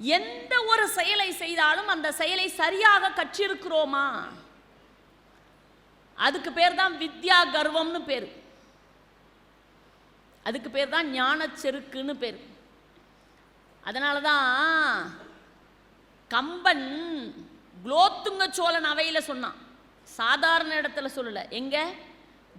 எந்த ஒரு செயலை செய்தாலும் அந்த செயலை சரியாக கற்றிருக்கிறோமா? அதுக்கு பேர் தான் வித்யா கர்வம்னு பேர். அதுக்கு பேர் தான் ஞானச்செருக்குன்னு பேர். அதனால தான் கம்பன் குலோத்துங்க சோழன் அவையில் சொன்னான். சாதாரண இடத்துல சொல்லல. எங்கே?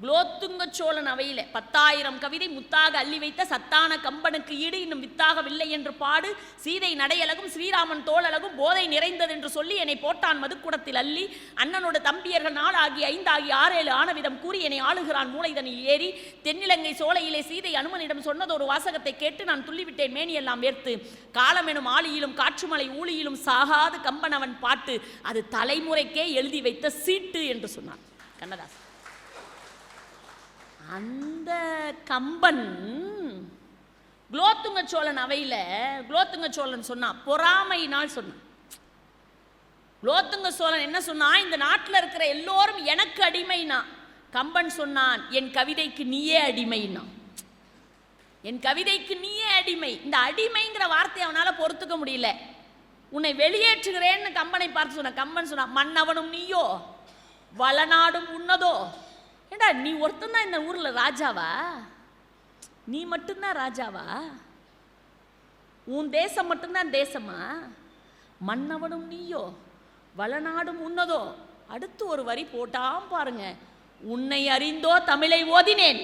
குலோத்துங்க சோழன் அவையில பத்தாயிரம் கவிதை முத்தாக அள்ளி வைத்த சத்தான கம்பனுக்கு ஈடு இன்னும் வித்தாகவில்லை என்று பாடு சீதை நடையழகும் ஸ்ரீராமன் தோளழகும் போதை நிறைந்தது என்று சொல்லி என்னை போட்டான் மதுக்கூடத்தில் அள்ளி. அண்ணனோட தம்பியர்கள் நாளாகி ஐந்தாகி ஆறேழு ஆனவிதம் கூறி என்னை ஆளுகிறான் மூளைதனில் ஏறி. தென்னிலங்கை சோலையிலே சீதை அனுமனிடம் சொன்னது ஒரு வாசகத்தை கேட்டு நான் துள்ளிவிட்டேன் மேனியெல்லாம் வேர்த்து. காலமெனும் ஆளியிலும் காற்றுமலை ஊழியிலும் சாகாது கம்பன் அவன் பாட்டு. அது தலைமுறைக்கே எழுதி வைத்த சீட்டு என்று சொன்னான். கண்ணதாசன். அந்த கம்பன் குலோத்துங்க சோழன் அவையில் குலோத்துங்க சோழன் சொன்னான் பொறாமையினால் சொன்னான். குலோத்துங்க சோழன் என்ன சொன்னான் இந்த நாட்டில் இருக்கிற எல்லோரும் எனக்கு அடிமைனா. கம்பன் சொன்னான் என் கவிதைக்கு நீயே அடிமைனா. என் கவிதைக்கு நீயே அடிமை. இந்த அடிமைங்கிற வார்த்தையை அவனால் பொறுத்துக்க முடியல. உன்னை வெளியேற்றுகிறேன்னு கம்பனை பார்த்து சொன்ன கம்பன் சொன்னான் மன்னவனும் நீயோ வளநாடும் உன்னதோ ஏண்டா நீ ஒருத்தன் தான் இந்த ஊரில் ராஜாவா? நீ மட்டும்தான் ராஜாவா? உன் தேசம் மட்டும்தான் தேசமா? மன்னவனும் நீயோ வளநாடும் உன்னதோ? அடுத்து ஒரு வரி போட்டாம் பாருங்க. உன்னை அறிந்தோ தமிழை ஓதினேன்.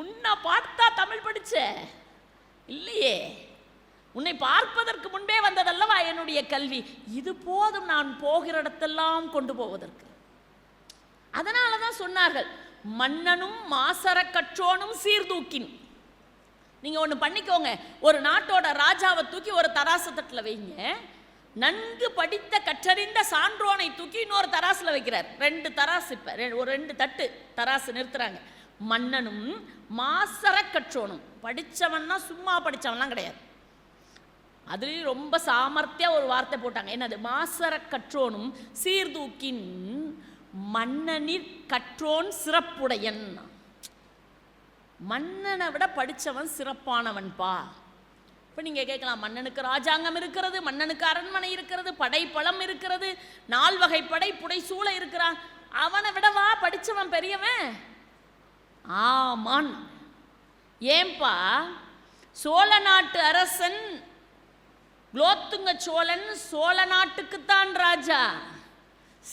உன்னை பார்த்தா தமிழ் படிச்ச? இல்லையே. உன்னை பார்ப்பதற்கு முன்பே வந்ததல்லவா என்னுடைய கல்வி? இது போதும் நான் போகிற இடத்தெல்லாம் கொண்டு போவதற்கு. அதனால தான் சொன்னார்கள் மன்னனும் மாசர கற்றோனும் சீர்தூக்கின். நீங்கள் ஒன்று பண்ணிக்கோங்க ஒரு நாட்டோட ராஜாவை தூக்கி ஒரு தராசு தட்டில் வைங்க நன்கு படித்த கற்றறிந்த சான்றோனை தூக்கி இன்னொரு தராசில் வைக்கிறார். ரெண்டு தராசு இப்போ ரெ- ஒரு ரெண்டு தட்டு தராசு நிறுத்துறாங்க. மன்னனும் மாசர கற்றோனும் படிச்சவன்னா சும்மா படித்தவன்லாம் கிடையாது. அதுலேயும் ரொம்ப சாமர்த்தியாக ஒரு வார்த்தை போட்டாங்க. என்னது? மாசர கற்றோனும் சீர்தூக்கின் மன்னனிற் கற்றோன் சிறப்புடையன். மன்னனை விட படிச்சவன் சிறப்பானவன்பா இப்போ நீங்கள் கேட்கலாம் மன்னனுக்கு ராஜாங்கம் இருக்கிறது மன்னனுக்கு அரண்மனை இருக்கிறது படைப்பலம் இருக்கிறது நால் வகை படை புடைசூழ இருக்கிறான். அவனை விடவா படித்தவன் பெரியவன். ஆமான். ஏன்பா சோழ நாட்டு அரசன் குலோத்துங்க சோழன் சோழ நாட்டுக்குத்தான் ராஜா.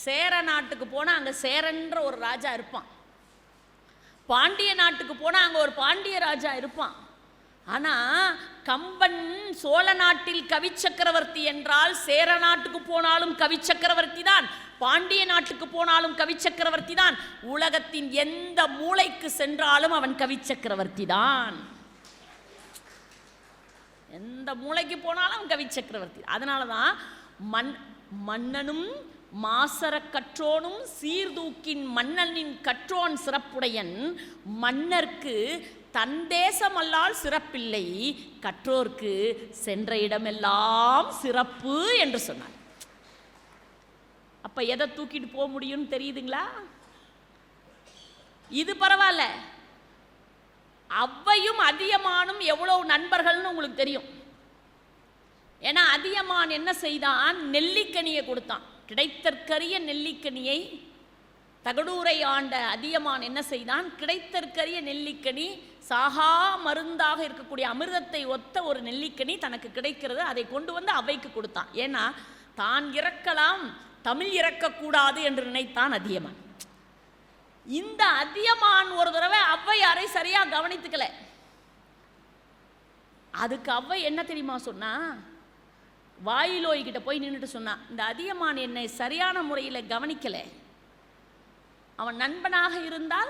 சேர நாட்டுக்கு போனால் அங்கே சேரன்ற ஒரு ராஜா இருப்பான். பாண்டிய நாட்டுக்கு போனால் அங்கே ஒரு பாண்டிய ராஜா இருப்பான். ஆனால் கம்பன் சோழ நாட்டில் கவி சக்கரவர்த்தி என்றால் சேர நாட்டுக்கு போனாலும் கவி சக்கரவர்த்தி தான் பாண்டிய நாட்டுக்கு போனாலும் கவி சக்கரவர்த்தி தான் உலகத்தின் எந்த மூலைக்கு சென்றாலும் அவன் கவி சக்கரவர்த்தி தான். எந்த மூளைக்கு போனாலும் அவன் கவி சக்கரவர்த்தி. அதனால தான் மன் மன்னனும் மாசரக் கற்றோனும் சீர்தூக்கின் மன்னனின் கற்றோன் சிறப்புடையன். மன்னர்க்கு தன் தேசமல்லால் சிறப்பில்லை. கற்றோர்க்கு சென்ற இடமெல்லாம் சிறப்பு என்று சொன்னார் அப்ப எதை தூக்கிட்டு போக முடியும்னு தெரியுதுங்களா? இது பரவாயில்ல. அவ்வையும் அதியமானும் எவ்வளவு நண்பர்கள்னு உங்களுக்கு தெரியும். ஏன்னா அதியமான் என்ன செய்தான்? நெல்லிக்கனியை கொடுத்தான். கிடைத்தற்கரிய நெல்லிக்கனியை தகடூரை ஆண்ட அதியமான் என்ன செய்தான்? கிடைத்தற்கரிய நெல்லிக்கனி சாகா மருந்தாக இருக்கக்கூடிய அமிர்தத்தை ஒத்த ஒரு நெல்லிக்கனி தனக்கு கிடைக்கிறது. அதை கொண்டு வந்து அவைக்கு கொடுத்தான். ஏன்னா தான் இறக்கலாம் தமிழ் இறக்கக்கூடாது என்று நினைத்தான் அதியமான். இந்த அதியமான் ஒரு தடவை ஔவையாரை சரியாக கவனித்துக்கல. அதுக்கு ஔவை என்ன தெரியுமா சொன்னா வாயிலோய் கிட்ட போய் நின்றுட்டு சொன்னான் இந்த அதியமான் என்னை சரியான முறையில் கவனிக்கலை. அவன் நண்பனாக இருந்தால்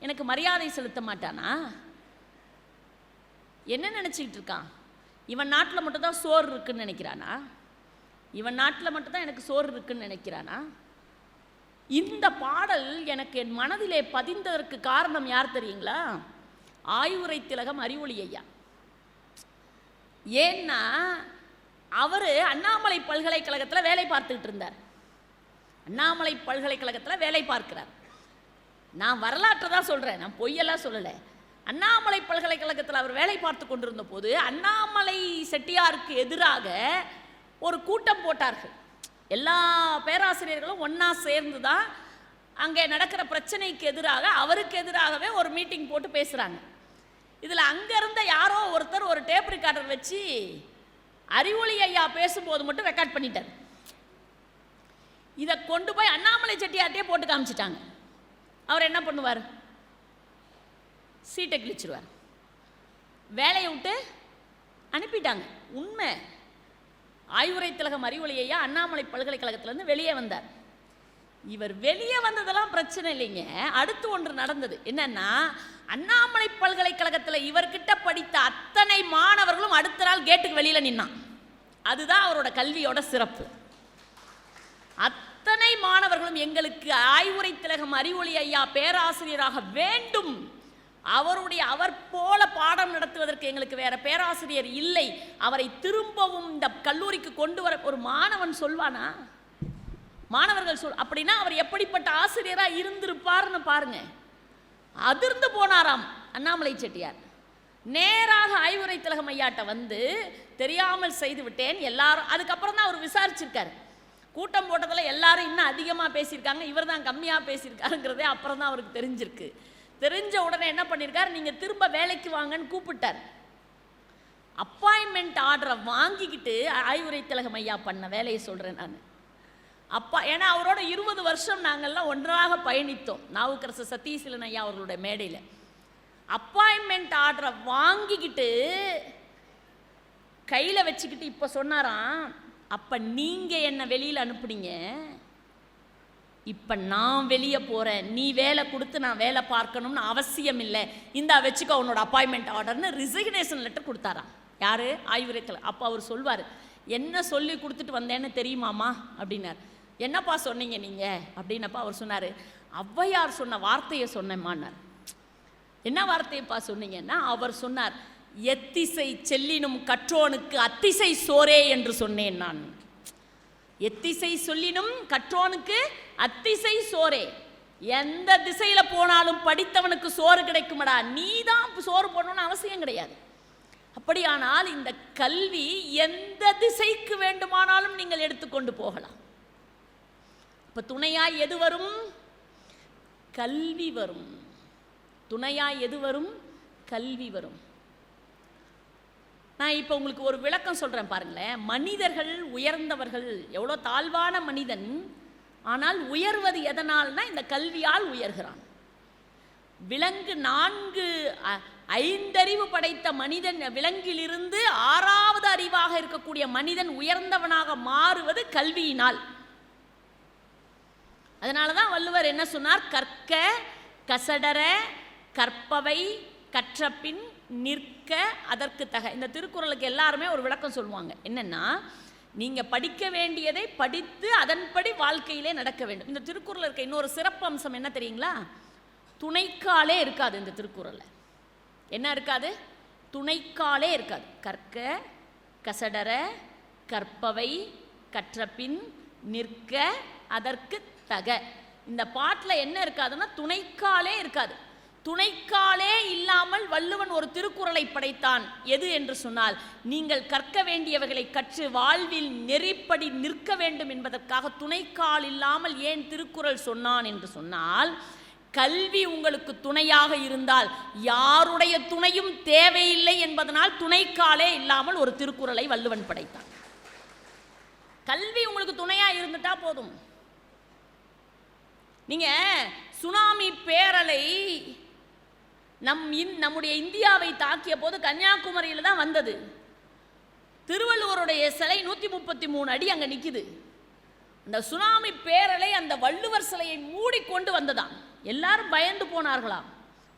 எனக்கு மரியாதை செலுத்த மாட்டானா? என்ன நினச்சிக்கிட்டு இருக்கான்? இவன் நாட்டில் மட்டும்தான் சோறு இருக்குன்னு நினைக்கிறானா? இவன் நாட்டில் மட்டும்தான் எனக்கு சோறு இருக்குன்னு நினைக்கிறானா? இந்த பாடல் எனக்கு என் மனதிலே பதிந்ததற்கு காரணம் யார் தெரியுங்களா? ஆய்வுரை திலகம் அறிவொளி ஐயா. ஏன்னா அவர் அண்ணாமலை பல்கலைக்கழகத்தில் வேலை பார்த்துக்கிட்டு இருந்தார். அண்ணாமலை பல்கலைக்கழகத்தில் வேலை பார்க்கிறார். நான் வரலாற்றை தான் சொல்கிறேன் நான் பொய்யெல்லாம் சொல்லலை. அண்ணாமலை பல்கலைக்கழகத்தில் அவர் வேலை பார்த்து கொண்டிருந்த போது அண்ணாமலை செட்டியாருக்கு எதிராக ஒரு கூட்டம் போட்டார்கள். எல்லா பேராசிரியர்களும் ஒன்றா சேர்ந்து தான் அங்கே நடக்கிற பிரச்சனைக்கு எதிராக அவருக்கு எதிராகவே ஒரு மீட்டிங் போட்டு பேசுகிறாங்க இதில் அங்கே இருந்த யாரோ ஒருத்தர் ஒரு டேப் ரெக்கார்டர் வச்சு அறிவொளி ஐயா பேசும்போது மட்டும் ரெக்கார்ட் பண்ணிட்டார். இதை கொண்டு போய் அண்ணாமலை செட்டியார்ட்டே போட்டு காமிச்சிட்டாங்க. அவர் என்ன பண்ணுவார்? சீட்டை கிழிச்சிருவார். வேலையை விட்டு அனுப்பிட்டாங்க. உண்மை. ஆய்வுரை திலகம் அறிவொளி ஐயா அண்ணாமலை பல்கலைக்கழகத்திலேருந்து வெளியே வந்தார். இவர் வெளியே வந்ததெல்லாம் பிரச்சனை இல்லைங்க. அடுத்து ஒன்று நடந்தது. என்னன்னா அண்ணாமலை பல்கலைக்கழகத்தில் இவர்கிட்ட படித்த அத்தனை மாணவர்களும் அடுத்த நாள் கேட்டுக்கு வெளியில் நின்னான். அதுதான் அவரோட கல்வியோட சிறப்பு. அத்தனை மாணவர்களும் எங்களுக்கு ஆய்வுரை திலகம் அறிவொளி ஐயா பேராசிரியராக வேண்டும். அவருடைய அவர் போல பாடம் நடத்துவதற்கு எங்களுக்கு வேற பேராசிரியர் இல்லை. அவரை திரும்பவும் இந்த கல்லூரிக்கு கொண்டு வர ஒரு மாணவன் சொல்வானா? மாணவர்கள் சொல் அப்படின்னா அவர் எப்படிப்பட்ட ஆசிரியராக இருந்திருப்பார்னு பாருங்க. அதிர்ந்து போனாராம் அண்ணாமலை செட்டியார். நேராக ஆய்வுரை திலகம் ஐயாட்ட வந்து தெரியாமல் செய்து விட்டேன் எல்லாரும் அதுக்கப்புறம் தான் அவர் விசாரிச்சிருக்காரு. கூட்டம் போட்டதில் எல்லாரும் இன்னும் அதிகமாக பேசியிருக்காங்க இவர் தான் கம்மியாக பேசியிருக்காருங்கிறதே அப்புறம் தான் அவருக்கு தெரிஞ்சிருக்கு. தெரிஞ்ச உடனே என்ன பண்ணியிருக்காரு நீங்கள் திரும்ப வேலைக்கு வாங்கன்னு கூப்பிட்டார். அப்பாயின்மெண்ட் ஆர்டரை வாங்கிக்கிட்டு ஆய்வுரை திலகம் ஐயா பண்ண வேலையை சொல்கிறேன் நான். அப்பா ஏன்னா அவரோட இருபது வருஷம் நாங்கள்லாம் ஒன்றாக பயணித்தோம். நாவுக்கரசு சதீசிலன் ஐயா அவர்களுடைய மேடையில். அப்பாயின்மெண்ட் ஆர்டரை வாங்கிக்கிட்டு கையில் வச்சுக்கிட்டு இப்போ சொன்னாராம் அப்போ நீங்கள் என்னை வெளியில் அனுப்புனீங்க? இப்போ நான் வெளியே போகிறேன் நீ வேலை கொடுத்து நான் வேலை பார்க்கணும்னு அவசியம் இல்லை. இந்தா வச்சுக்கோ உன்னோட அப்பாயின்மெண்ட் ஆர்டர்னு ரிசிக்னேஷன் லெட்டர் கொடுத்தாராம். யார்? ஆய்வுரைக்கல் அப்போ அவர் சொல்வார் என்ன சொல்லி கொடுத்துட்டு வந்தேன்னு தெரியுமாமா அப்படின்னார். என்னப்பா சொன்னீங்க நீங்கள் அப்படின்னப்பா அவர் சொன்னார் ஔவையார் சொன்ன வார்த்தையை சொன்னேம்மான்னார். என்ன வார்த்தையப்பா சொன்னீங்கன்னா அவர் சொன்னார் எத்திசை செல்லினும் கற்றோனுக்கு அத்திசை சோரே என்று சொன்னேன் நான். எத்திசை சொல்லினும் கற்றோனுக்கு அத்திசை சோரே. எந்த திசையில் போனாலும் படித்தவனுக்கு சோறு கிடைக்குமடா? நீ தான் சோறு போடணும்னு அவசியம் கிடையாது. அப்படியானால் இந்த கல்வி எந்த திசைக்கு வேண்டுமானாலும் நீங்கள் எடுத்துக்கொண்டு போகலாம். இப்போ துணையாய் எது வரும்? கல்வி வரும். துணையாய் எது வரும்? கல்வி வரும். நான் இப்போ உங்களுக்கு ஒரு விளக்கம் சொல்கிறேன் பாருங்களேன். மனிதர்கள் உயர்ந்தவர்கள் எவ்வளோ தாழ்வான மனிதன் ஆனால் உயர்வது எதனால்னா இந்த கல்வியால் உயர்கிறான். விலங்கு நான்கு ஐந்தறிவு படைத்த மனிதன் விலங்கிலிருந்து ஆறாவது அறிவாக இருக்கக்கூடிய மனிதன் உயர்ந்தவனாக மாறுவது கல்வியினால். அதனால தான் வள்ளுவர் என்ன சொன்னார்? கற்க கசடர கற்பவை கற்றப்பின் நிற்க அதற்கு தக. இந்த திருக்குறளுக்கு எல்லாருமே ஒரு விளக்கம் சொல்லுவாங்க. என்னென்னா நீங்கள் படிக்க வேண்டியதை படித்து அதன்படி வாழ்க்கையிலே நடக்க வேண்டும். இந்த திருக்குறள் இருக்க இன்னொரு சிறப்பு அம்சம் என்ன தெரியுங்களா? துணைக்காலே இருக்காது இந்த திருக்குறளில். என்ன இருக்காது? துணைக்காலே இருக்காது. கற்க கசடர கற்பவை கற்றபின் நிற்க அதற்கு தக. இந்த பாட்டில் என்ன இருக்காதுன்னா துணைக்காலே இருக்காது. துணைக்காலே இல்லாமல் வள்ளுவன் ஒரு திருக்குறளை படைத்தான். எது என்று சொன்னால் நீங்கள் கற்க வேண்டியவர்களை கற்று வாழ்வில் நெறிப்படி நிற்க வேண்டும் என்பதற்காக துணைக்கால் இல்லாமல் ஏன் திருக்குறள் சொன்னான் என்று சொன்னால் கல்வி உங்களுக்கு துணையாக இருந்தால் யாருடைய துணையும் தேவையில்லை என்பதனால் துணைக்காலே இல்லாமல் ஒரு திருக்குறளை வள்ளுவன் படைத்தான். கல்வி உங்களுக்கு துணையாக இருந்துட்டா போதும். நீங்கள் சுனாமி பேரலை நம் இந் நம்முடைய இந்தியாவை தாக்கிய போது கன்னியாகுமரியில் தான் வந்தது. திருவள்ளுவருடைய சிலை நூற்றி முப்பத்தி மூணு அடி அங்கே நிற்கிது அந்த சுனாமி பேரலை அந்த வள்ளுவர் சிலையை மூடிக்கொண்டு வந்ததாம். எல்லாரும் பயந்து போனார்களாம்.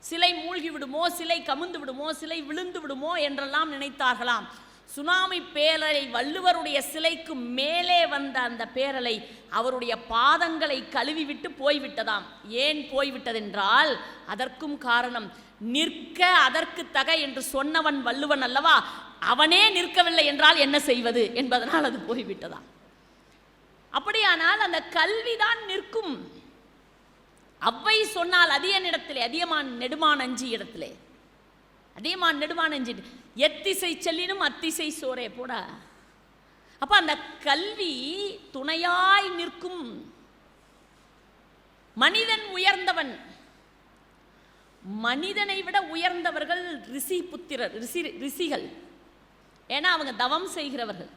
சிலை மூழ்கி விடுமோ சிலை கமுந்து விடுமோ சிலை விழுந்து விடுமோ என்றெல்லாம் நினைத்தார்களாம். சுனாமி பேரலை வள்ளுவருடைய சிலைக்கு மேலே வந்த அந்த பேரலை அவருடைய பாதங்களை கழுவி விட்டு போய்விட்டதாம். ஏன் போய்விட்டதென்றால் அதற்கும் காரணம் நிற்க அதற்கு தக என்று சொன்னவன் வள்ளுவன் அல்லவா? அவனே நிற்கவில்லை என்றால் என்ன செய்வது? என்பதனால் அது போய்விட்டதாம். அப்படியானால் அந்த கல்விதான் நிற்கும். அவ்வை சொன்னால் அதியனிடத்திலே அதியமான் நெடுமான் அஞ்சு இடத்திலே. அதேமா நெடுவானஞ்சி எத்திசை செல்லினும் அத்திசை சோரே போடா. அப்ப அந்த கல்வி துணையாய் நிற்கும் மனிதன் உயர்ந்தவன். மனிதனை விட உயர்ந்தவர்கள் ரிஷி புத்திரர் ரிஷி ரிஷிகள். ஏன்னா அவங்க தவம் செய்கிறவர்கள்.